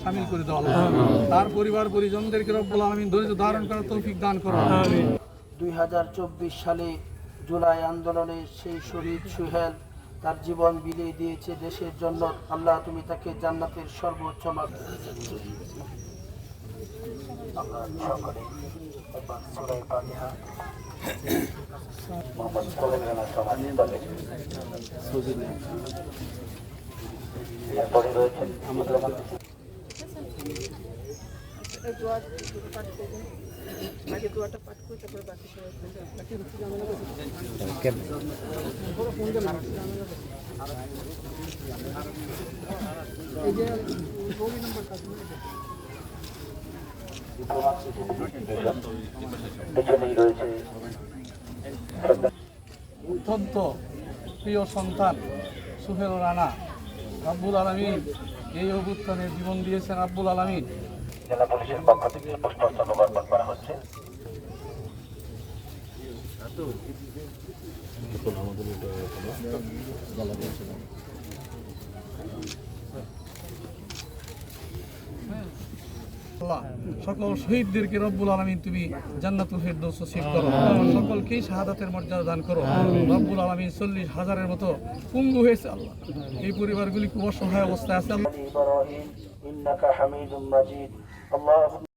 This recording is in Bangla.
সামিল করে দেওয়া তার পরিবার পরিজনদেরকে রব্বুল আলমিন ধৈর্য ধারণ করার তৌফিক দান করো দুই হাজার চব্বিশ সালে জুলাই আন্দোলনে সেই শহীদ সুহেল তার জীবন বিলিয়ে দিয়েছে দেশের জন্য। আল্লাহ তুমি তাকে জান্নাতের সর্বোচ্চ মার্গ আমরা সকলে একবার সূরায়ে ফাতিহা মোহাম্মদ সোহেল রানা সমাজ দলে এরপরে দোয়া পাঠ করবেন অত্যন্ত প্রিয় সন্তান সুহেল রানা আব্বুল আলমিন এই অভ্যুত্থানে জীবন দিয়েছেন আব্বুল আলমিন। জেলা পুলিশের পক্ষ থেকে অর্পণ করা হচ্ছে। আল্লাহ সকল শহীদদেরকে রব্বুল আলমিন তুমি জান্নাতুল ফেরদৌস নসিব করো। সকলকেই শাহাদাতের মর্যাদা দান করো। রব্বুল আলমিন চল্লিশ হাজারের মতো পুঙ্গু হয়েছে আল্লাহ। এই পরিবারগুলি খুব অসহায় অবস্থায় আছে আল্লাহ। ইব্রাহিম ইন্নাকা হামিদুম মাজিদ। আল্লাহ